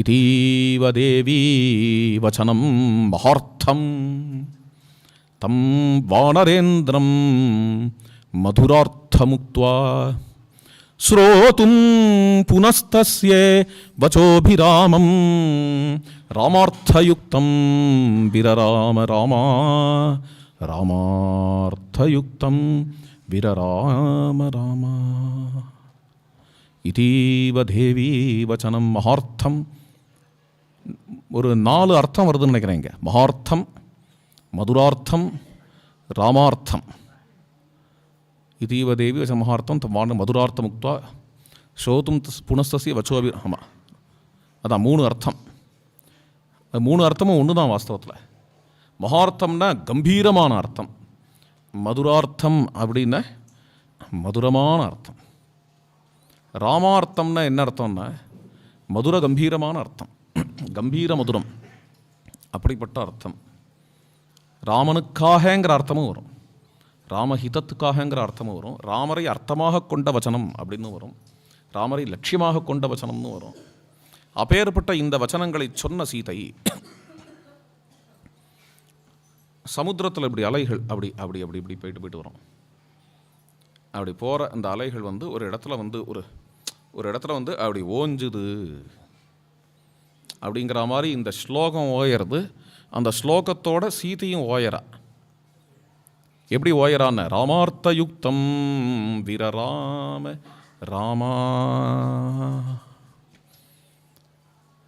ఇటీవ దేవీ వచనం మహార్థం. తం వానరేంద్రం మధురార్థముక్వా శ్రోతుం పునస్తస్యే వచోభిరామం. రామార్థయుక్తం విరరామ రామా. రామార్థయుక్తం విరరామ రామ. ఇటీవ దేవీ వచనం మహార్థం. ஒரு நாலு அர்த்தம் வருதுன்னு நினைக்கிறேன் மகார்த்தம் மதுரார்த்தம் ராமார்த்தம். இதீவ தேவி வச்ச மகார்த்தம் தம் மதுரார்த்தம் முக்தா சோதும் தஸ் வச்சோபி ஆமாம் அதான் மூணு அர்த்தம். அது மூணு அர்த்தமும் ஒன்று தான் வாஸ்தவத்தில். மகார்த்தம்னா கம்பீரமான அர்த்தம். மதுரார்த்தம் அப்படின்னா மதுரமான அர்த்தம். ராமார்த்தம்னா என்ன அர்த்தம்னா மதுர கம்பீரமான அர்த்தம். கம்பீர மதுரம். அப்படிப்பட்ட அர்த்தம். ராமனுக்காகங்கிற அர்த்தமும் வரும். ராமஹிதத்துக்காகங்கிற அர்த்தமும் வரும். ராமரை அர்த்தமாக கொண்ட வச்சனம் அப்படின்னு வரும். ராமரை லட்சியமாக கொண்ட வச்சனம்னு வரும். அப்பேற்பட்ட இந்த வச்சனங்களை சொன்ன சீதை சமுத்திரத்தில் இப்படி அலைகள் அப்படி அப்படி அப்படி இப்படி போயிட்டு போயிட்டு வரும். அப்படி போகிற அந்த அலைகள் வந்து ஒரு இடத்துல வந்து ஒரு ஒரு இடத்துல வந்து அப்படி ஓஞ்சுது. அப்படிங்கிற மாதிரி இந்த ஸ்லோகம் ஓயறது அந்த ஸ்லோகத்தோட சீதையும் ஓயறா. எப்படி ஓயறான்னு? ராமார்த்த யுக்தம் வீரராம ராமா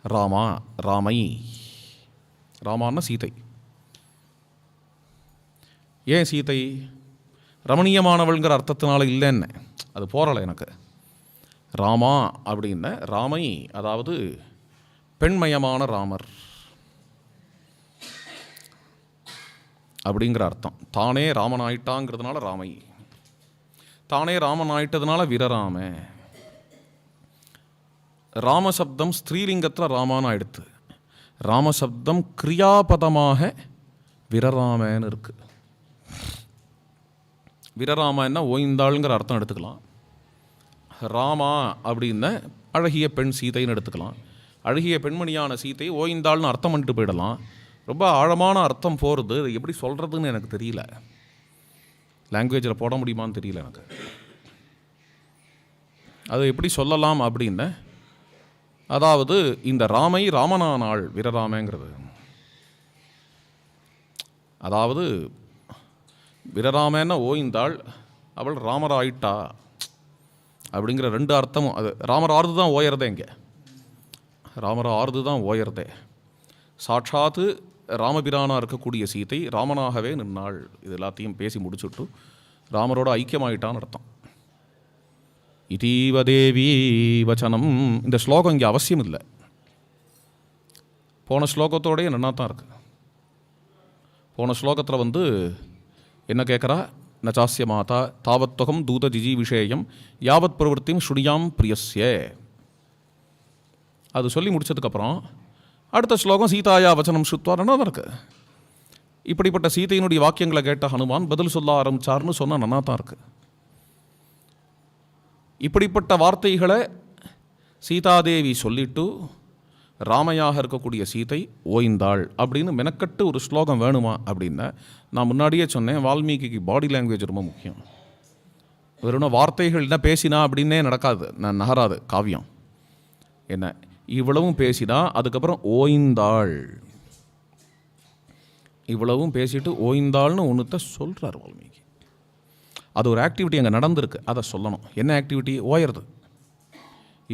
ராமா ராமை. ராமான்னா சீதை. ஏன் சீதை? ரமணீயமானவள்ங்கிற அர்த்தத்தினால இல்லைன்னு. அது போறலை எனக்கு. ராமா அப்படின்ன ராமை அதாவது பெண்மயமான ராமர். அப்படிங்கிற அர்த்தம். தானே ராமன் ஆயிட்டாங்கிறதுனால ராமை. தானே ராமன் ஆயிட்டதுனால வீரராம. ராமசப்தம் ஸ்ரீலிங்கத்தில் ராமான்னு ஆயிடுத்து. ராமசப்தம் கிரியாபதமாக விரராமன்னு இருக்கு. விரராமன்னா ஓய்ந்தாளுங்கிற அர்த்தம் எடுத்துக்கலாம். ராமா அப்படின்ன அழகிய பெண் சீதைன்னு எடுத்துக்கலாம். அழகிய பெண்மணியான சீத்தை ஓய்ந்தாள்னு அர்த்தம் பண்ணிட்டு போயிடலாம். ரொம்ப ஆழமான அர்த்தம் போகிறது அது எப்படி சொல்கிறதுன்னு எனக்கு தெரியல. லாங்குவேஜில் போட முடியுமான்னு தெரியல எனக்கு. அது எப்படி சொல்லலாம் அப்படின்னு? அதாவது இந்த ராமை ராமனானாள் வீரராமங்கிறது. அதாவது வீரராமன ஓய்ந்தாள் அவள் ராமராயிட்டா? அப்படிங்கிற ரெண்டு அர்த்தமும் அது ராமர் ஆறுது தான் ஓயறதே இங்கே. ராமர் ஆறுது தான் ஓயறதே சாட்சாத்து ராமபிரானா இருக்கக்கூடிய சீதை ராமனாகவே நின்னாள். இது எல்லாத்தையும் பேசி முடிச்சுட்டு ராமரோட ஐக்கியமாயிட்டான்னு அர்த்தம். இதீவ தேவி வச்சனம். இந்த ஸ்லோகம் இங்கே அவசியம் இல்லை. போன ஸ்லோகத்தோடய நன்னா தான் இருக்கு. போன ஸ்லோகத்தில் வந்து என்ன கேட்குறா நச்சாஸ்ய மாதா தாவத்தொகம் தூத ஜிஜி விஷேயம் யாவத் பிரவருத்தியும் ஸ்ருடியாம் பிரியஸ்யே. அது சொல்லி முடிச்சதுக்கப்புறம் அடுத்த ஸ்லோகம் சீதாயா வச்சனம் சுத்வாரன்னா தான் இருக்குது இப்படிப்பட்ட சீதையினுடைய வாக்கியங்களை கேட்ட ஹனுமான் பதில் சொல்ல ஆரம்பித்தார்னு சொன்னால் நல்லா தான் இருக்குது இப்படிப்பட்ட வார்த்தைகளை சீதாதேவி சொல்லிட்டு ராமையாக இருக்கக்கூடிய சீதை ஓய்ந்தாள் அப்படின்னு மெனக்கட்டு ஒரு ஸ்லோகம் வேணுமா அப்படின்னா நான் முன்னாடியே சொன்னேன் வால்மீகிக்கு பாடி லாங்குவேஜ் ரொம்ப முக்கியம். வெறும் வார்த்தைகள் என்ன பேசினா அப்படின்னே நடக்காது நான் நகராது காவியம். என்ன? இவ்வளவும் பேசினா அதுக்கப்புறம் ஓய்ந்தாள். இவ்வளவும் பேசிட்டு ஓய்ந்தாள்னு ஒன்றுத்த சொல்கிறார் வால்மீகி. அது ஒரு ஆக்டிவிட்டி அங்கே நடந்திருக்கு அதை சொல்லணும். என்ன ஆக்டிவிட்டி ஓயறது.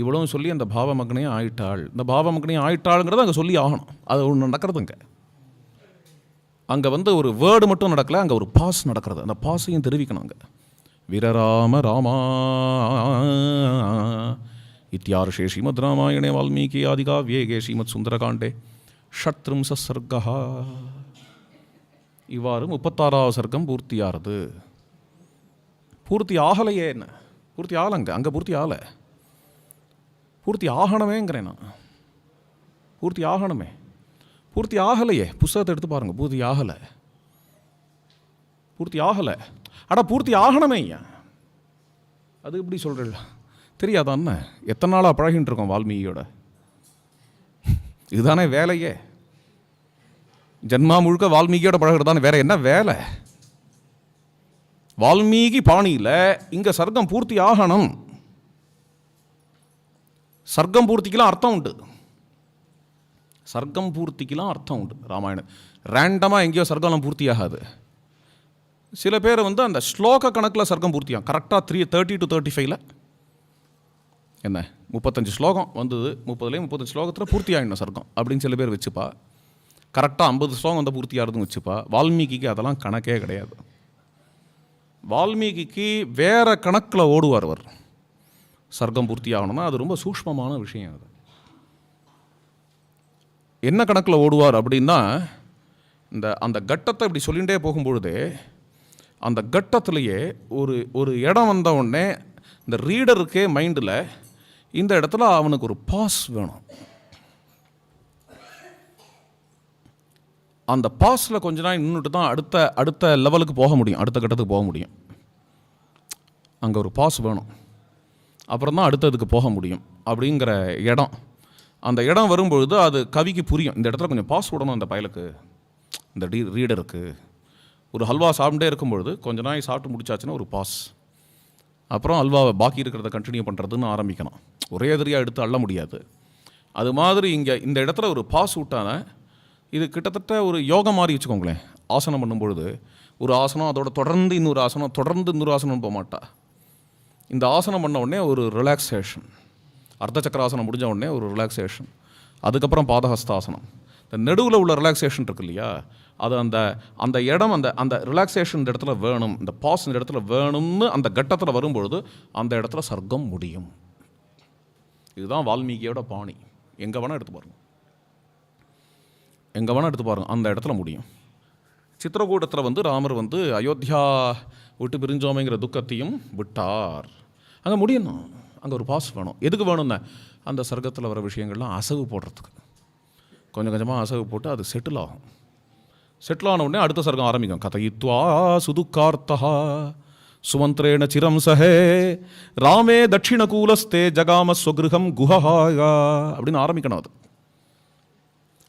இவ்வளவும் சொல்லி அந்த பாவமக்னையும் ஆயிட்டாள். இந்த பாவமக்னையும் ஆயிட்டாளுங்கிறத அங்கே சொல்லி ஆகணும். அது ஒன்று நடக்கிறதுங்க அங்கே வந்து ஒரு வேர்டு மட்டும் நடக்கல அங்கே ஒரு பாஸ் நடக்கிறது. அந்த பாஸையும் தெரிவிக்கணும் அங்கே. வீரராம ராமா இத்தியார்ஷே ஸ்ரீமத் ராமாயணே வால்மீகி ஆதிகாவ்யேகே ஸ்ரீமத் சுந்தரகாண்டே சர்க்கா இவ்வாறு முப்பத்தாறாவது சர்க்கம் பூர்த்தியாகிறது பூர்த்தி ஆகலையே என்ன பூர்த்தி ஆகலைங்க அங்கே பூர்த்தி ஆகலை பூர்த்தி ஆகணுமேங்கிறேன் நான்। பூர்த்தி ஆகணுமே பூர்த்தி ஆகலையே புஸ்தகத்தை எடுத்து பாருங்க பூர்த்தி ஆகலை பூர்த்தி ஆகலை அட பூர்த்தி ஆகணுமே ஐயா. அது எப்படி சொல்கிறீங்களா தெரியாதான்னு எத்தனை நாளாக பழகின்னு இருக்கோம் வால்மீகியோட? இதுதானே வேலையே. ஜென்மா முழுக்க வால்மீகியோட பழகிறது வேற என்ன வேலை? வால்மீகி பாணியில் இங்கே சர்க்கம் பூர்த்தி ஆகணும். சர்க்கம் பூர்த்திக்கெலாம் அர்த்தம் உண்டு. சர்க்கம் பூர்த்திக்கெலாம் அர்த்தம் உண்டு. ராமாயணம். ரேண்டமாக எங்கேயோ சர்க்கம்லாம் பூர்த்தி ஆகாது சில பேர் வந்து அந்த ஸ்லோக கணக்கில் சர்க்கம் பூர்த்தியாகும். கரெக்டாக த்ரீ தேர்ட்டி டு தேர்ட்டி ஃபைவ்ல என்ன? முப்பத்தஞ்சு ஸ்லோகம் வந்தது. முப்பதுலேயும் முப்பத்தஞ்சு ஸ்லோகத்தில் பூர்த்தி ஆகிடணும் சர்க்கம். அப்படின்னு சில பேர் வச்சுப்பா. கரெக்டாக ஐம்பது ஸ்லோகம் வந்து பூர்த்தி ஆகிறதுன்னு வச்சுப்பா. வால்மீகிக்கு அதெல்லாம் கணக்கே கிடையாது. வால்மீகிக்கு வேறு கணக்கில் ஓடுவார் அவர். சர்க்கம் பூர்த்தி ஆகணும்னா அது ரொம்ப சூக்ஷ்மமான விஷயம் அது. என்ன கணக்கில் ஓடுவார் அப்படின்னா இந்த அந்த கட்டத்தை இப்படி சொல்லிகிட்டே போகும்பொழுது அந்த கட்டத்திலேயே ஒரு ஒரு இடம் வந்த உடனே இந்த ரீடருக்கே மைண்டில் இந்த இடத்துல அவனுக்கு ஒரு பாஸ் வேணும். அந்த பாஸில் கொஞ்ச நாள் நின்றுட்டு தான் அடுத்த அடுத்த லெவலுக்கு போக முடியும். அடுத்த கட்டத்துக்கு போக முடியும். அங்கே ஒரு பாஸ் வேணும். அப்புறம் தான் அடுத்ததுக்கு போக முடியும் அப்படிங்கிற இடம். அந்த இடம் வரும்பொழுது அது கவிக்கு புரியும். இந்த இடத்துல கொஞ்சம் பாஸ் விடணும் அந்த பயலுக்கு. இந்த டீ ரீடருக்கு ஒரு ஹல்வா சாப்பிட்டே இருக்கும்பொழுது கொஞ்ச நாள் சாப்பிட்டு முடிச்சாச்சுன்னா ஒரு பாஸ் அப்புறம் அல்வாவை பாக்கி இருக்கிறத கண்டினியூ பண்ணுறதுன்னு ஆரம்பிக்கணும். ஒரே எதிரியாக எடுத்து அள்ள முடியாது. அது மாதிரி இங்கே இந்த இடத்துல ஒரு பாஸ் விட்டான இது கிட்டத்தட்ட ஒரு யோகம் மாதிரி வச்சுக்கோங்களேன். ஆசனம் பண்ணும்பொழுது ஒரு ஆசனம் அதோட தொடர்ந்து இன்னொரு ஆசனம் தொடர்ந்து இன்னொரு ஆசனம் போக மாட்டா. இந்த ஆசனம் பண்ண உடனே ஒரு ரிலாக்ஸேஷன் அர்த்த சக்கராசனம் முடிஞ்ச உடனே ஒரு ரிலாக்ஸேஷன் அதுக்கப்புறம் பாதஹஸ்தாசனம். இந்த நடுவில் உள்ள ரிலாக்ஸேஷன் இருக்கு இல்லையா? அது அந்த அந்த இடம் அந்த அந்த ரிலாக்ஸேஷன் இந்த இடத்துல வேணும் இந்த பாஸ் இந்த இடத்துல வேணும்னு அந்த கட்டத்தில் வரும்பொழுது அந்த இடத்துல சர்க்கம் முடியும். இதுதான் வால்மீகியோட பாணி. எங்கே வேணால் எடுத்து பாருங்க. எங்கே வேணால் எடுத்து பாருங்க. அந்த இடத்துல முடியும். சித்திரகூடத்தில் வந்து ராமர் வந்து அயோத்தியா விட்டு பிரிஞ்சோமைங்கிற துக்கத்தையும் விட்டார். அங்கே முடியணும். அங்கே ஒரு பாஸ் வேணும். எதுக்கு வேணும்னா? அந்த சர்க்கத்தில் வர விஷயங்கள்லாம் அசவு போடுறதுக்கு. கொஞ்சம் கொஞ்சமாக அசவு போட்டு அது செட்டில் ஆகும். செட்டில் ஆன உடனே அடுத்த சர்க்கம் ஆரம்பிக்கும். கதையித்வா சுதுக்கார்த்தா சுமந்திரேண சிரம் சஹே ராமே தட்சிணகூலஸ்தே ஜகாம ஸ்வகிருகம் குஹாயா அப்படின்னு ஆரம்பிக்கணும் அது.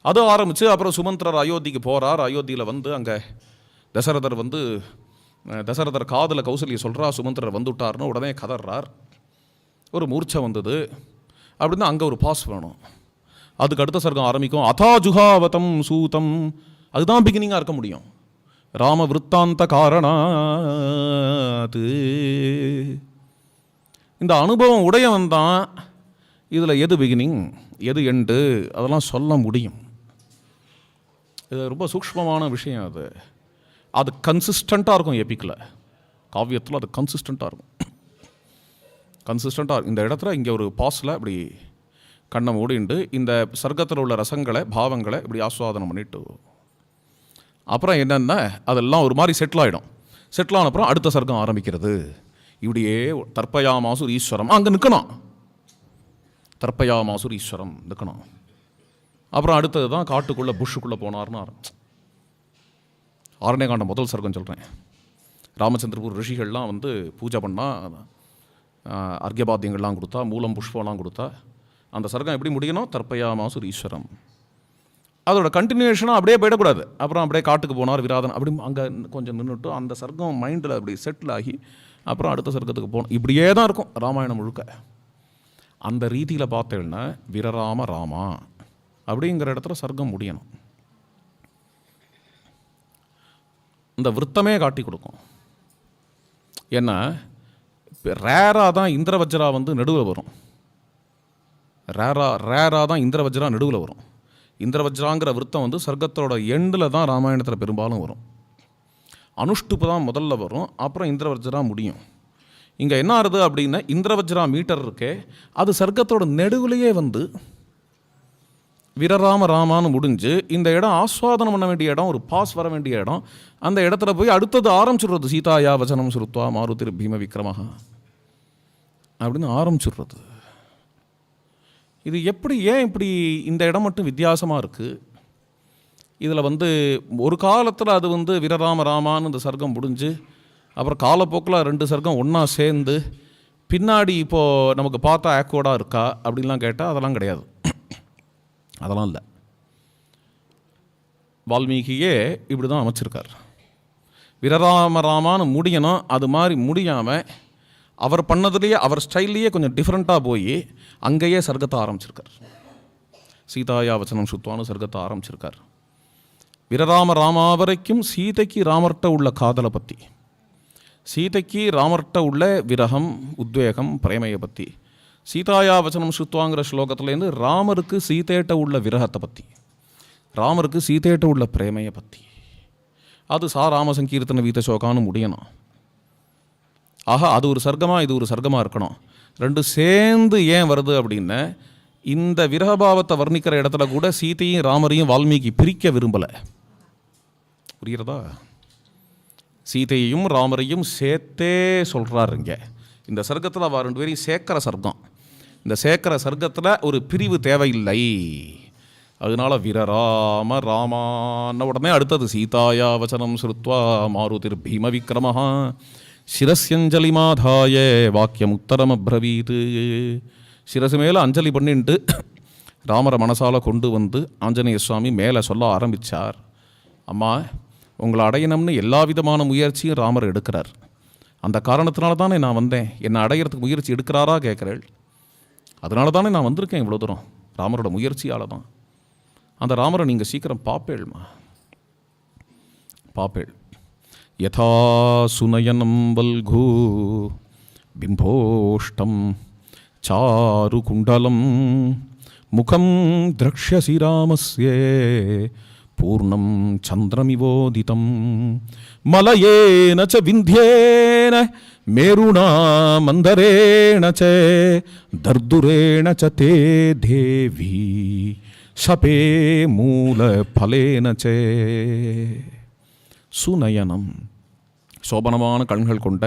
அது ஆரம்பித்து அப்புறம் சுமந்திரர் அயோத்திக்கு போகிறார் அயோத்தியில் வந்து அங்கே தசரதர் வந்து தசரதர் காதில் கௌசல்யை சொல்கிறா சுமந்திரர் வந்துட்டார்னு உடனே கதறார் ஒரு மூர்ச்சை வந்தது. அப்படின்னா அங்கே ஒரு பாஸ் வேணும். அதுக்கு அடுத்த சர்க்கம் ஆரம்பிக்கும். அதா ஜுகாவதம் சூதம் அதுதான் பிகினிங்காக இருக்க முடியும். ராம விற்த்தாந்த காரணாது. இந்த அனுபவம் உடையவன் தான் இதில் எது பிகினிங் எது எண்டு அதெல்லாம் சொல்ல முடியும். இது ரொம்ப சூக்ஷ்மமான விஷயம் அது. அது கன்சிஸ்டண்ட்டாக இருக்கும் எபிக்கில் காவியத்தில் அது கன்சிஸ்டண்ட்டாக இருக்கும். கன்சிஸ்டண்ட்டாக இந்த இடத்துல இங்கே ஒரு பாஸில் இப்படி கண்ணை மூடிண்டு இந்த சர்க்கத்தில் உள்ள ரசங்களை பாவங்களை இப்படி ஆஸ்வாதனம் பண்ணிட்டு அப்புறம் என்னென்ன அதெல்லாம் ஒரு மாதிரி செட்டில் ஆகிடும் செட்டில் ஆன அப்புறம் அடுத்த சர்க்கம் ஆரம்பிக்கிறது. இப்படியே தற்பயா மாசூர் ஈஸ்வரம். அங்கே நிற்கணும் தற்பயா மாசூர் ஈஸ்வரம் நிற்கணும் அப்புறம் அடுத்தது தான் காட்டுக்குள்ளே புஷ்ஷுக்குள்ளே போனார்னு ஆரம்பிச்சு ஆரண்யகாண்டம் முதல் சர்க்கம் சொல்கிறேன் ராமச்சந்திரபூர் ரிஷிகள்லாம் வந்து பூஜை பண்ணால் அர்க்கியபாத்தியங்கள்லாம் கொடுத்தா மூலம் புஷ்பம்லாம் கொடுத்தா அந்த சர்க்கம் எப்படி முடியணும்? தற்பயா மாசூர் ஈஸ்வரம். அதோட கண்டினியூஷனாக அப்படியே போயிடக்கூடாது. அப்புறம் அப்படியே காட்டுக்கு போனார் விராதன். அப்படி அங்கே கொஞ்சம் நின்றுட்டு அந்த சர்க்கம் மைண்டில் அப்படி செட்டில் ஆகி அப்புறம் அடுத்த சர்க்கத்துக்கு போகணும் இப்படியே தான் இருக்கும் ராமாயணம் முழுக்க. அந்த ரீதியில் பார்த்தேன்னா விரராம ராமா அப்படிங்கிற இடத்துல சர்க்கம் முடியணும். இந்த விருத்தமே காட்டி கொடுக்கும். ஏன்னா ரேராக தான் இந்திரவஜ்ரா வந்து நடுவில் வரும். ரேரா ரேராக தான் இந்திரவஜ்ரா நடுவில் வரும். இந்திரவஜ்ராங்கிற விருத்தம் வந்து சர்க்கத்தோட எண்டில் தான் ராமாயணத்தில் பெரும்பாலும் வரும். அனுஷ்டுப்பு தான் முதல்ல வரும் அப்புறம் இந்திரவஜ்ரா முடியும். இங்கே என்ன ஆகுது அப்படின்னா இந்திரவஜ்ரா மீட்டர் இருக்கே அது சர்க்கத்தோட நெடுவிலேயே வந்து வீரராம ராமான்னு முடிஞ்சு இந்த இடம் ஆஸ்வாதனம் பண்ண வேண்டிய இடம் ஒரு பாஸ் வர வேண்டிய இடம். அந்த இடத்துல போய் அடுத்தது ஆரம்பிச்சுடுறது சீதாயா வசனம் சுருத்வா மாருதிர் பீம விக்ரமஹா. அப்படின்னு ஆரம்பிச்சுடுறது. இது எப்படி ஏன் இப்படி இந்த இடம் மட்டும் வித்தியாசமாக இருக்குது இதில் வந்து ஒரு காலத்தில் அது வந்து வீரராம ராமான்னு இந்த சர்க்கம் முடிஞ்சு அப்புறம் காலப்போக்கில் ரெண்டு சர்க்கம் ஒன்றா சேர்ந்து பின்னாடி இப்போது நமக்கு பார்த்தா ஆக்வர்டாக இருக்கா அப்படின்லாம் கேட்டால் அதெல்லாம் கிடையாது. அதெல்லாம் இல்லை. வால்மீகியே இப்படி தான் அமைச்சிருக்கார். வீரராம ராமான்னு முடியணும் அது மாதிரி முடியாமல் அவர் பண்ணதுலேயே அவர் ஸ்டைல்லையே கொஞ்சம் டிஃப்ரெண்ட்டாக போய் அங்கேயே சர்க்கத்தை ஆரம்பிச்சிருக்கார். சீதாயா வச்சனம் சுத்வான்னு சர்க்கத்தை ஆரம்பிச்சிருக்கார். வீரராம ராமா வரைக்கும் சீதைக்கு ராமர்கிட்ட உள்ள காதலை பற்றி சீதைக்கு ராமர்கிட்ட உள்ள விரகம் உத்வேகம் பிரேமையை பற்றி சீதாயா வச்சனம் சுத்வாங்கிற ஸ்லோகத்துலேருந்து ராமருக்கு சீதையிட்ட உள்ள விரகத்தை பற்றி ராமருக்கு சீதையிட்ட உள்ள பிரேமையை பற்றி அது சா ராம சங்கீர்த்தன வீத சோகான்னு முடியணும். ஆஹா அது ஒரு சர்க்கமாக இது ஒரு சர்க்கமாக இருக்கணும். ரெண்டும் சேர்ந்து ஏன் வருது அப்படின்னு இந்த விரகபாவத்தை வர்ணிக்கிற இடத்துல கூட சீதையும் ராமரையும் வால்மீகி பிரிக்க விரும்பலை. புரிகிறதா? சீதையையும் ராமரையும் சேர்த்தே சொல்கிறாரு இங்கே. இந்த சர்க்கத்தில் அவள் ரெண்டு பேரையும் சேர்க்கிற சர்க்கம். இந்த சேர்க்கிற சர்க்கத்தில் ஒரு பிரிவு தேவையில்லை. அதனால விரராம ராமான உடனே அடுத்தது சீதாயா வச்சனம் சுருத்வா மாருதிர் பீம விக்ரமஹா. சிரஸ்யஞ்சலி மாதாய வாக்கியம் உத்தரம் அப்ரவீத் சிரசு மேலே அஞ்சலி பண்ணிட்டு ராமரை மனசால் கொண்டு வந்து ஆஞ்சநேய சுவாமி மேலே சொல்ல ஆரம்பித்தார் அம்மா உங்களை அடையணும்னு எல்லா விதமான முயற்சியும் ராமர் எடுக்கிறார். அந்த காரணத்தினால தானே நான் வந்தேன். என்னை அடையிறதுக்கு முயற்சி எடுக்கிறாரா கேட்குறேள். அதனால தானே நான் வந்திருக்கேன் இவ்வளோ தூரம். ராமரோட முயற்சியால் தான். அந்த ராமரை நீங்கள் சீக்கிரம் பார்ப்பேள்மா பாப்பேள். యథా సునయనం వల్ఘూ బింభోష్టం చారుకుండలం ముఖం ద్రక్ష్యసి రామస్యే పూర్ణం చంద్రమివోదితం. మలయేన చ వింధ్యేన మేరుణా మందరేణ చ దర్దురేణ చ తే దేవి సపే మూల చే. சுநயனம் சோபனமான கண்கள் கொண்ட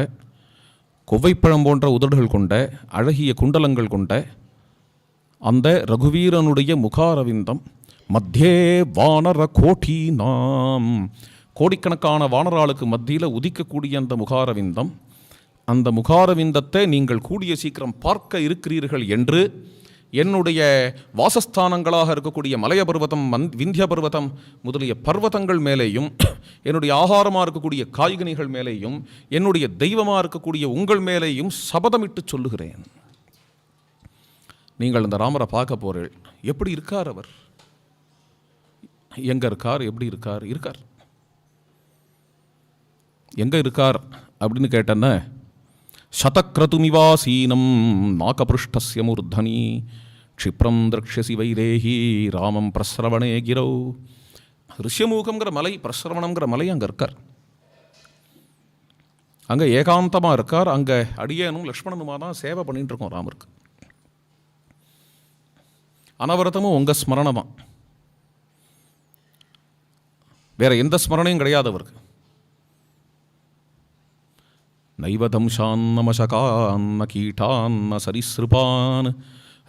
கொவ்வைப்பழம் போன்ற உதடுகள் கொண்ட அழகிய குண்டலங்கள் கொண்ட அந்த ரகுவீரனுடைய முகாரவிந்தம் மத்தியே வானர கோட்டி நாம் கோடிக்கணக்கான வானராளுக்கு மத்தியில் உதிக்கக்கூடிய அந்த முகாரவிந்தம் அந்த முகாரவிந்தத்தை நீங்கள் கூடிய சீக்கிரம் பார்க்க இருக்கிறீர்கள் என்று என்னுடைய வாசஸ்தானங்களாக இருக்கக்கூடிய மலைய பர்வதம் மந் விந்திய பர்வதம் முதலிய பர்வதங்கள் மேலேயும் என்னுடைய ஆகாரமாக இருக்கக்கூடிய காய்கனிகள் மேலேயும் என்னுடைய தெய்வமாக இருக்கக்கூடிய உங்கள் மேலேயும் சபதமிட்டு சொல்லுகிறேன். நீங்கள் இந்த ராமரை பார்க்க போகிறீர்கள் எப்படி இருக்கார் அவர்? எங்கே இருக்கார்? எப்படி இருக்கார்? இருக்கார். எங்கே இருக்கார்? அப்படின்னு கேட்டேன்னா சதக்ரதுமிவாசீனம் நாகபிருஷ்டஸ்ய மூர்தனி க்ஷிப்ரம் திரக்ஷசி வைதேகி ராமம் பிரஸ்ரவணே கிரௌ. ரிஷ்யமூகங்கிற மலை பிரஸ்ரவணங்கிற மலை அங்கே இருக்கார். அங்கே ஏகாந்தமாக இருக்கார். அங்கே அடியனும் லக்ஷ்மணனுமா தான் சேவை பண்ணிகிட்டு இருக்கோம் ராமருக்கு. அனவரதமும் உங்கள் ஸ்மரணமாக வேறு வேற எந்த ஸ்மரணையும் கிடையாது அவருக்கு. நைவதம்சான்ன மசகான்ன கீட்டான்ன சரிசிருபான்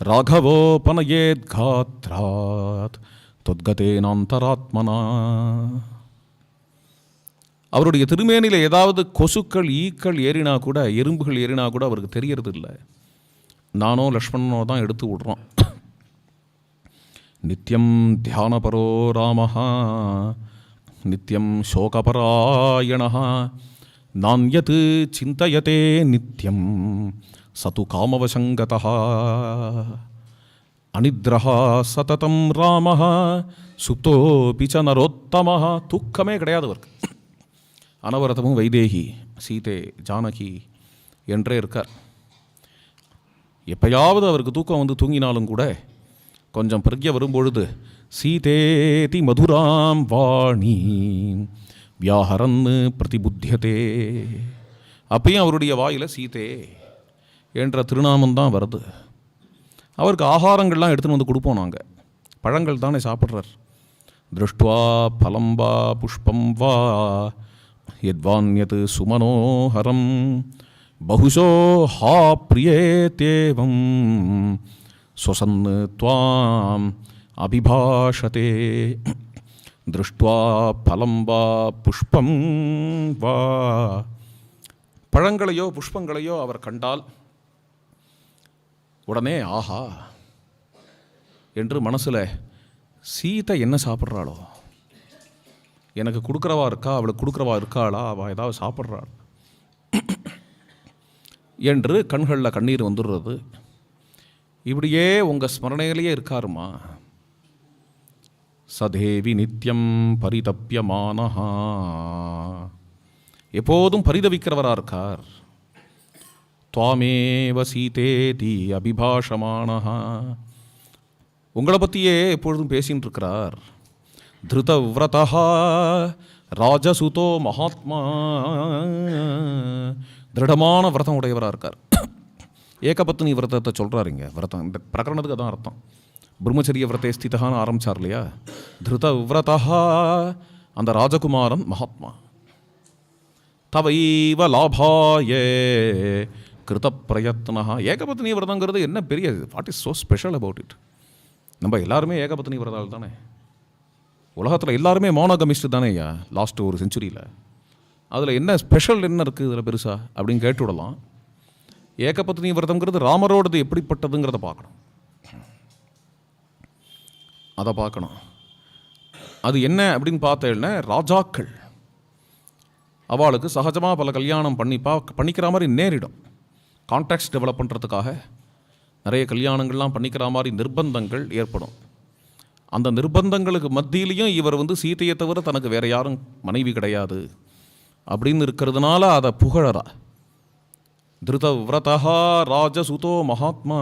ராகவோபனயேத்காத்ராத் தொத்கதேனாந்தராத்மனா அவருடைய திருமேனியில் ஏதாவது கொசுக்கள் ஈக்கள் ஏறினா கூட எறும்புகள் ஏறினா கூட அவருக்கு தெரியறது இல்லை நானோ லக்ஷ்மணனோ தான் எடுத்து விடுறோம். நித்தியம் தியானபரோ ராமஹா நித்தியம் சோகபராயணா நான்யத் சிந்தையதே நித்தியம் சது காமவசங்கதः அனித்ரஹா சததம் ராமः சுப்தோபி ச நரோத்தமः தூக்கமே கிடையாது அவருக்கு. அனவரதமும் வைதேகி சீதே ஜானகி என்றே இருக்கார். எப்பயாவது அவருக்கு தூக்கம் வந்து தூங்கினாலும் கூட கொஞ்சம் பிரக்ய வரும்பொழுது சீதேதி மதுராம் வாணி வியாஹரன்னு பிரதிபுத்தியதே அப்பையும் அவருடைய வாயில் சீதே என்ற திருநாமந்தான் வருது அவருக்கு ஆகாரங்கள்லாம் எடுத்துன்னு வந்து கொடுப்போம் நாங்கள் பழங்கள் தானே சாப்பிட்றார் திருஷ்டுவா பலம் வா புஷ்பம் வா எத்வான்யது சுமனோஹரம் பகுசோ ஹா பிரியே தேவம் சொசன்னு துவாம் அபிபாஷதே திருஷ்டுவா பலம் வா புஷ்பம் வா பழங்களையோ புஷ்பங்களையோ அவர் கண்டால் உடனே ஆஹா என்று மனசில் சீதை என்ன சாப்பிட்றாளோ? எனக்கு கொடுக்குறவா இருக்கா? அவளுக்கு கொடுக்குறவா இருக்காளா? அவள் ஏதாவது சாப்பிட்றாள். என்று கண்களில் கண்ணீர் வந்துடுறது. இப்படியே உங்கள் ஸ்மரணையிலேயே இருக்காருமா சதேவி நித்யம் பரிதப்பியமானஹா எப்போதும் பரிதவிக்கிறவராக இருக்கார் துவாமேவ சீதேதி அபிபாஷமானஹா. உங்களை பற்றியே எப்பொழுதும் பேசின்னு இருக்கிறார் திருதவிரதா ராஜசுதோ மகாத்மா. திருடமான விரதம் உடையவராக இருக்கார் ஏகபத்தினி விரதத்தை சொல்கிறாருங்க விரதம் இந்த பிரகரணத்துக்கு அதான் அர்த்தம். பிரம்மச்சரிய விரத்தை ஸ்திதகான்னு ஆரம்பிச்சார் இல்லையா திருத விரதா அந்த ராஜகுமாரன் மகாத்மா தவைவ லாபாயே கிருத பிரயத்னா ஏகபத்னி விரதங்கிறது என்ன பெரிய what is so special about it நம்ம எல்லாருமே ஏகபத்னி விரதால் தானே உலகத்தில் எல்லாருமே மோனோகமிஸ்ட் தானே ஐயா லாஸ்ட் ஒரு செஞ்சுரியில் அதில் என்ன ஸ்பெஷல் என்ன இருக்குது இதில் பெருசா அப்படின்னு கேட்டு விடலாம் ஏகபத்னி விரதம்ங்கிறது ராமரோடது எப்படிப்பட்டதுங்கிறத பார்க்கணும் அதை பார்க்கணும். அது என்ன அப்படின்னு பார்த்தேன்னா ராஜாக்கள் அவளுக்கு சகஜமாக பல கல்யாணம் பண்ணி பா பண்ணிக்கிற மாதிரி நேரிடும். கான்டாக்ட்ஸ் டெவலப் பண்ணுறதுக்காக நிறைய கல்யாணங்கள்லாம் பண்ணிக்கிற மாதிரி நிர்பந்தங்கள் ஏற்படும். அந்த நிர்பந்தங்களுக்கு மத்தியிலையும் இவர் வந்து சீதையை தவிர தனக்கு வேறு யாரும் மனைவி கிடையாது அப்படின்னு இருக்கிறதுனால அதை புகழறா. திருத விரதா ராஜசுதோ மகாத்மா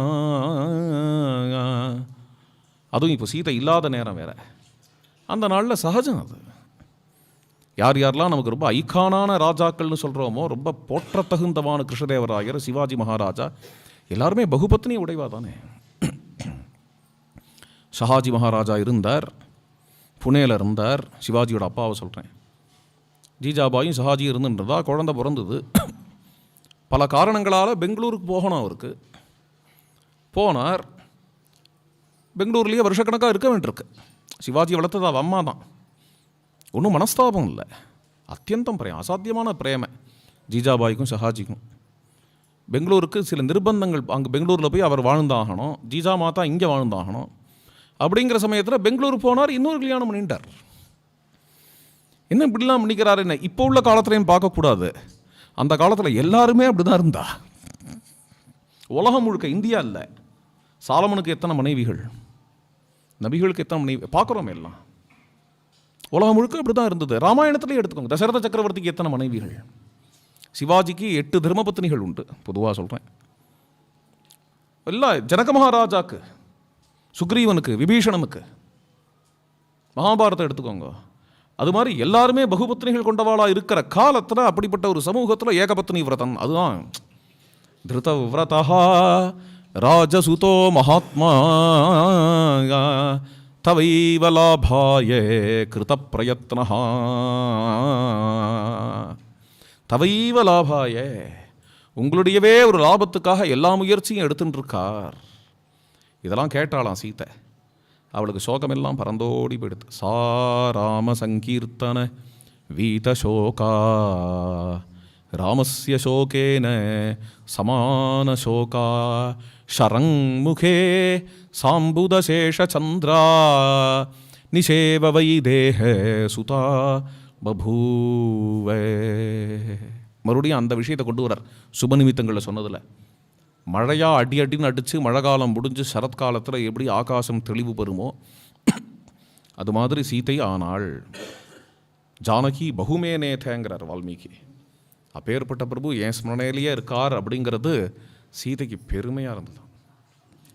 அதுவும் இப்போ சீதை இல்லாத நேரம் வேற. அந்த நாளில் சகஜம் அது. யார் யாரெல்லாம் நமக்கு ரொம்ப ஐக்கானான ராஜாக்கள்னு சொல்கிறோமோ ரொம்ப போற்றத்தகுந்தவான கிருஷ்ணதேவராயர் சிவாஜி மகாராஜா எல்லாருமே பகுபத்னி உடைவா தானே ஷஹாஜி மகாராஜா இருந்தார் புனேல இருந்தார் சிவாஜியோட அப்பாவை சொல்கிறேன் ஜிஜாபாயும் ஷஹாஜியும் இருந்துன்றதா குழந்தை பிறந்தது. பல காரணங்களால் பெங்களூருக்கு போகணும் அவருக்கு. போனார் பெங்களூர்லேயே வருஷக்கணக்காக இருக்க வேண்டியிருக்கு. சிவாஜி வளர்த்தது அவ அம்மா தான். ஒன்றும் மனஸ்தாபம் இல்லை. அத்தியந்தம் பிரேம் அசாத்தியமான பிரேமை. ஜிஜாபாய்க்கும் ஷஹாஜிக்கும் பெங்களூருக்கு சில நிர்பந்தங்கள் அங்கே பெங்களூரில் போய் அவர் வாழ்ந்தாகணும். ஜிஜா மாதா இங்கே வாழ்ந்தாகணும். அப்படிங்கிற சமயத்தில் பெங்களூர் போனார் இன்னொரு கல்யாணம் பண்ணிட்டார். என்ன இப்படிலாம் பண்ணிக்கிறார் என்ன? இப்போ உள்ள காலத்துலையும் பார்க்கக்கூடாது. அந்த காலத்தில் எல்லாருமே அப்படி தான் இருந்தா. உலகம் முழுக்க இந்தியா இல்லை. சாலமனுக்கு எத்தனை மனைவிகள்? நபிகளுக்கு எத்தனை மனைவி பார்க்குறோம் எல்லாம். உலகம் முழுக்க அப்படி தான் இருந்தது. ராமாயணத்திலே எடுத்துக்கோங்க. தசரத சக்கரவர்த்திக்கு எத்தனை மனைவிகள்? சிவாஜிக்கு எட்டு தர்மபத்னிகள் உண்டு. பொதுவாக சொல்கிறேன் இல்லை ஜனக மகாராஜாக்கு சுக்ரீவனுக்கு விபீஷணனுக்கு. மகாபாரதம் எடுத்துக்கோங்க. அது மாதிரி எல்லாருமே பகுபத்னிகள் கொண்டவாளா இருக்கிற காலத்தில் அப்படிப்பட்ட ஒரு சமூகத்தில் ஏகபத்னி விரதம். அதுதான். திருத விரதா ராஜசுதோ மகாத்மா தவைவ லாபாய கிருத பிரயத்னா தவைவ லாபாய உங்களுடையவே ஒரு லாபத்துக்காக எல்லா முயற்சியும் எடுத்துட்டுருக்கார் இதெல்லாம் கேட்டாளாம் சீத்தை. அவளுக்கு சோகமெல்லாம் பறந்தோடி போயிடுது. சா ராம சங்கீர்த்தன வீதசோகா. ராமஸ்ய சோகேன சமான சோகா ஷரங்முகே சாம்புதசேஷச்சந்திரா நிஷேவ வைதேக சுதா பபூவே மறுபடியும் அந்த விஷயத்தை கொண்டு வரார். சுபநிமித்தங்களில் சொன்னதில். மழையாக அடி அடின்னு அடித்து மழை காலம் முடிஞ்சு சரத்காலத்தில் எப்படி ஆகாசம் தெளிவு பெறுமோ அது மாதிரி சீதை ஆனாள். ஜானகி பகுமேனேதேங்கிறார் வால்மீகி. அப்பேற்பட்ட பிரபு என் ஸ்மரணையிலேயே இருக்கார்? அப்படிங்கிறது சீதைக்கு பெருமையாக இருந்தது.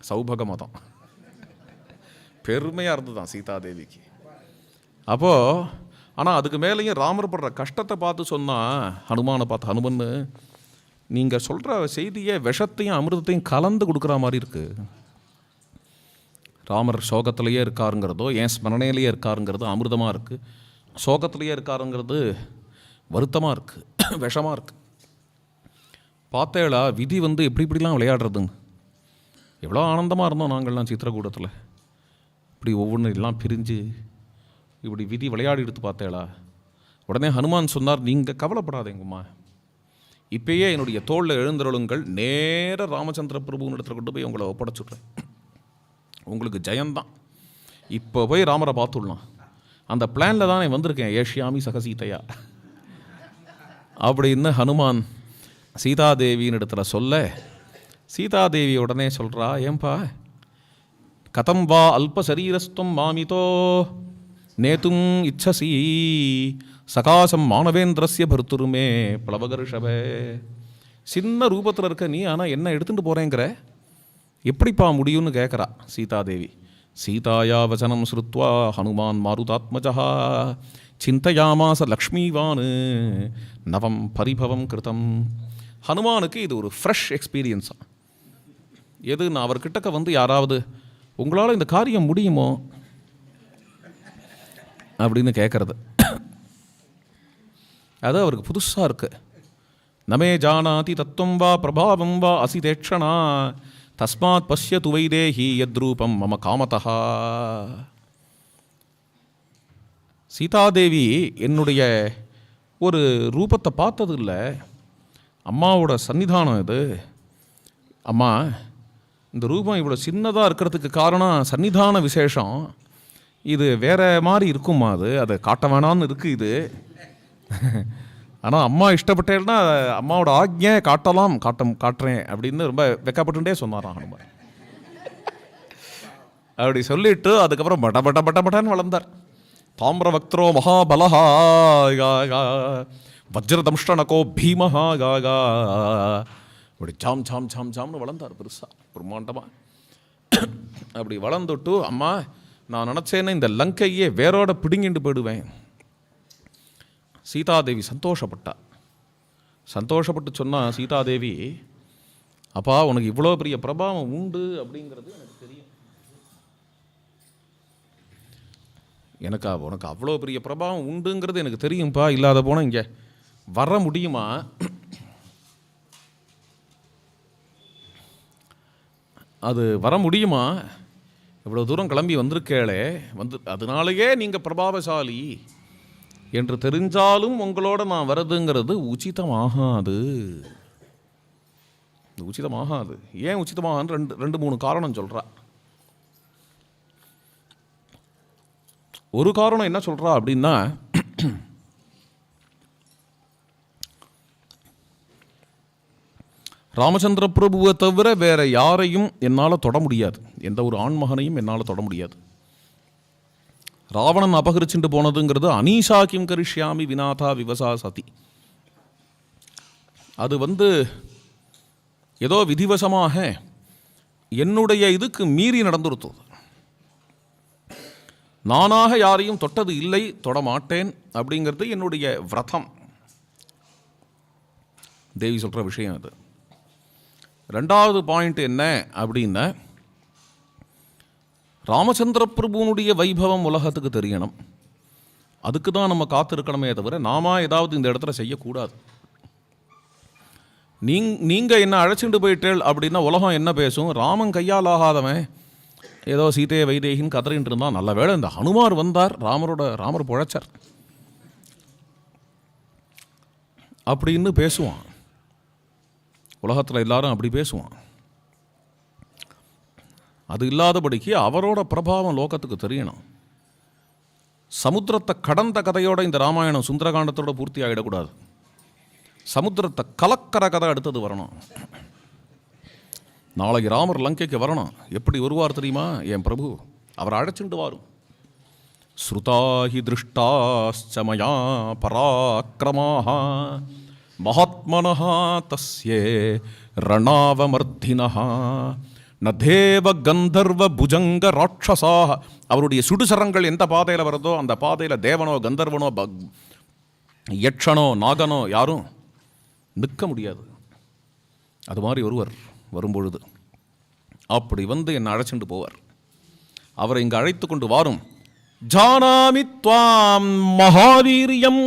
சௌபக மதம் பெருமையாக இருந்ததுதான் சீதாதேவிக்கு. அப்போது ஆனால் அதுக்கு மேலேயும் ராமர் படுற கஷ்டத்தை பார்த்து சொன்னால் ஹனுமானை பார்த்து ஹனுமன்னு நீங்கள் சொல்கிற செய்தியை விஷத்தையும் அமிர்தத்தையும் கலந்து கொடுக்குற மாதிரி இருக்குது ராமர் சோகத்திலேயே இருக்காருங்கிறதோ என் ஸ்மரணையிலேயே இருக்காருங்கிறது அமிர்தமாக இருக்குது சோகத்திலேயே இருக்காருங்கிறது வருத்தமாக இருக்குது விஷமாக இருக்குது பார்த்தேளா விதி வந்து எப்படி இப்படிலாம் விளையாடுறதுங்க. எவ்வளோ ஆனந்தமாக இருந்தோம் நாங்கள்லாம் சித்திரக்கூடத்தில். இப்படி ஒவ்வொன்று எல்லாம் பிரிஞ்சு இப்படி விதி விளையாடி எடுத்து பார்த்தேளா. உடனே ஹனுமான் சொன்னார் நீங்கள் கவலைப்படாதேங்கம்மா. இப்பயே என்னுடைய தோளில் எழுந்தருளுங்கள் நேர ராமச்சந்திர பிரபுவின் இடத்துல கொண்டு போய் உங்களை ஒப்படைச்சுட்றேன். உங்களுக்கு ஜெயந்தான். இப்போ போய் ராமரை பார்த்துடலாம். அந்த பிளானில் தானே வந்திருக்கேன் ஏஷ்யாமி சகசீதையா. அப்படின்னு ஹனுமான் சீதாதேவியின் இடத்துல சொல்ல சீதாதேவி உடனே சொல்கிறா ஏன்பா கதம் வா அல்ப சரீரஸ்துவம் மாமிதோ நேத்தும் இச்சசி சகாசம் மாணவேந்திரஸ்ய பர்த்துருமே பிளவகர்ஷபே சின்ன ரூபத்தில் இருக்க நீ ஆனால் என்ன எடுத்துகிட்டு போகிறேங்கிற எப்படிப்பா முடியும்னு கேட்குறா சீதாதேவி. சீதாயா வசனம் ஸ்ருத்வா ஹனுமான் மாருதாத்மஜா சிந்தையாமாச லக்ஷ்மிவான் நவம் பரிபவம் கிருதம் ஹனுமானுக்கு இது ஒரு ஃப்ரெஷ் எக்ஸ்பீரியன்ஸா எது? நான் அவர் கிட்டக்க வந்து யாராவது உங்களால் இந்த காரியம் முடியுமோ? அப்படின்னு கேட்குறது அது அவருக்கு புதுசாக இருக்கு. நமே ஜானாதி தத்துவம் வா பிரபாவம் வா அசிதேக்ஷணா தஸ்மாத் பசிய துவைதேஹி யத்ரூபம் மம காமதா சீதாதேவி என்னுடைய ஒரு ரூபத்தை பார்த்தது இல்லை அம்மாவோட சன்னிதானம் இது. அம்மா இந்த ரூபம் இவ்வளோ சின்னதாக இருக்கிறதுக்கு காரணம் சன்னிதான விசேஷம். இது வேற மாதிரி இருக்குமா அது? அதை காட்ட வேணாம்னு இருக்குது இது. ஆனால் அம்மா இஷ்டப்பட்டேன்னா அம்மாவோட ஆக்ஞை காட்டலாம் காட்ட காட்டுறேன் அப்படின்னு ரொம்ப வெக்கப்பட்டுட்டே சொன்னாராம் ஹனுமான் அப்படி சொல்லிட்டு அதுக்கப்புறம் பட பட பட பட்டன்னு வளர்ந்தார். தாமிர பக்தரோ மகாபலஹா கா, கா. வஜ்ரதம்ஷ்டனகோ பீமஹா காகா அப்படி சாம் சாம் சாம் சாம்னு வளர்ந்தார் பெருசாக பிரம்மாண்டமாக அப்படி வளர்ந்துட்டு அம்மா நான் நினச்சேன்னா இந்த லங்கையே வேரோட பிடுங்கிட்டு போயிடுவேன். சீதாதேவி சந்தோஷப்பட்டா. சந்தோஷப்பட்டு சொன்னால் சீதாதேவி அப்பா உனக்கு இவ்வளோ பெரிய பிரபாவம் உண்டு அப்படிங்கிறது எனக்கு தெரியும். எனக்கு உனக்கு அவ்வளோ பெரிய பிரபாவம் உண்டுங்கிறது எனக்கு தெரியும்ப்பா இல்லாத போனால் இங்கே வர முடியுமா? அது வர முடியுமா? இவ்வளோ தூரம் கிளம்பி வந்திருக்கேளே. வந்து அதனாலேயே நீங்கள் பிரபாவசாலி. என்று தெரிஞ்சாலும் உங்களோட நான் வரதுங்கிறது உச்சிதமாகாது. உச்சிதமாகாது. ஏன் உச்சிதமாகாது ரெண்டு ரெண்டு மூணு காரணம் சொல்கிறா ஒரு காரணம் என்ன சொல்கிறா அப்படின்னா ராமச்சந்திர பிரபுவை தவிர வேற யாரையும் என்னால் தொட முடியாது. எந்த ஒரு ஆண்மகனையும் என்னால் தொட முடியாது. ராவணன் அபகரிச்சுட்டு போனதுங்கிறது அனீஷா கிம் கரிஷ்யாமி வினாதா விவசா சதி. அது வந்து ஏதோ விதிவசமாக என்னுடைய இதுக்கு மீறி நடந்துருத்தது நானாக யாரையும் தொட்டது இல்லை தொட மாட்டேன் அப்படிங்கிறது என்னுடைய விரதம். தேவி சொல்கிற விஷயம் அது. ரெண்டாவது பாயிண்ட் என்ன அப்படின்னா ராமச்சந்திர பிரபுனுடைய வைபவம் உலகத்துக்கு தெரியணும். அதுக்கு தான் நம்ம காத்திருக்கணுமே தவிர நாம ஏதாவது இந்த இடத்துல செய்யக்கூடாது. நீங் நீங்கள் என்ன அழைச்சிட்டு போயிட்டேள் அப்படின்னா உலகம் என்ன பேசும்? ராமன் கையால் ஆகாதவன். ஏதோ சீதையை வைதேகின்னு கதறின்னு இருந்தான். நல்ல வேளை இந்த ஹனுமார் வந்தார். ராமரோட ராமர் புழைச்சார். அப்படின்னு பேசுவான். உலகத்தில் எல்லாரும் அப்படி பேசுவான். அது இல்லாதபடிக்கு அவரோட பிரபாவம் லோகத்துக்கு தெரியணும். சமுத்திரத்தை கடந்த கதையோட இந்த ராமாயணம் சுந்தரகாண்டத்தோட பூர்த்தி ஆகிடக்கூடாது சமுத்திரத்தை கலக்கிற கதை அடுத்தது வரணும். நாளைக்கு ராமர் லங்கைக்கு வரணும். எப்படி வருவார் தெரியுமா? என் பிரபு? அவர் அழைச்சிட்டு வாரும். ஸ்ருதாஹி திருஷ்டாச்சமயா பராக்கிரமாக மகாத்மனः தஸ்யே ரணாவமர்த்தினः ந தேவ கந்தர்வ புஜங்க ராட்சசாக அவருடைய சுடுசரங்கள் எந்த பாதையில் வருதோ அந்த பாதையில் தேவனோ கந்தர்வனோ பக் யட்சனோ நாகனோ யாரும் நிற்க முடியாது. அது மாதிரி ஒருவர் வரும்பொழுது அப்படி வந்து என்னை அழைச்சிட்டு போவார். அவரை இங்கு அழைத்து கொண்டு வாரும். ஜானாமி துவாம் மகாவீரியம்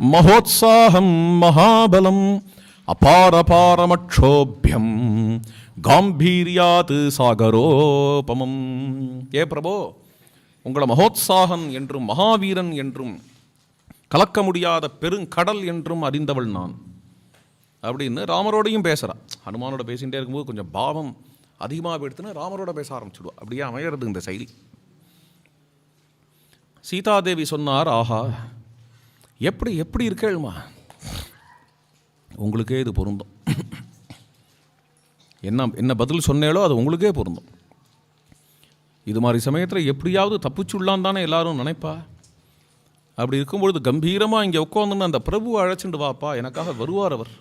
மகோத்சாகம் மகாபலம் அபாரபாரமக்ஷோபியம் காம்பீரியாது சாகரோபமம். ஏ பிரபோ உங்களை மகோத்சாகன் என்றும் மகாவீரன் என்றும் கலக்க முடியாத பெருங்கடல் என்றும் அறிந்தவள் நான். அப்படின்னு ராமரோடையும் பேசுகிறா ஹனுமானோட பேசிகிட்டே இருக்கும்போது கொஞ்சம் பாவம் அதிகமாக எடுத்துன்னு ராமரோட பேச ஆரம்பிச்சுடுவா. அப்படியே அமையிறது இந்த சைலி சீதாதேவி சொன்னார் ஆஹா எப்படி எப்படி இருக்கேள்மா? உங்களுக்கே இது பொருந்தும். என்ன என்ன பதில் சொன்னேளோ அது உங்களுக்கே பொருந்தும். இது மாதிரி சமயத்தில் எப்படியாவது தப்பிச்சுள்ளான் தானே எல்லாரும் நினைப்பா? அப்படி இருக்கும்பொழுது கம்பீரமாக இங்கே உட்காந்துன்னு அந்த பிரபுவை அழைச்சிட்டு வாப்பா எனக்காக வருவார் அவர்.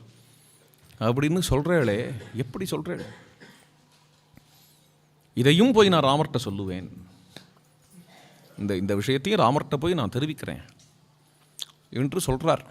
அப்படின்னு சொல்கிறேளே எப்படி சொல்கிறேளே இதையும் போய் நான் ராமர்கிட்ட சொல்லுவேன். இந்த இந்த விஷயத்தையும் ராமர்கிட்ட போய் நான் தெரிவிக்கிறேன். என்று சொல்கிறார்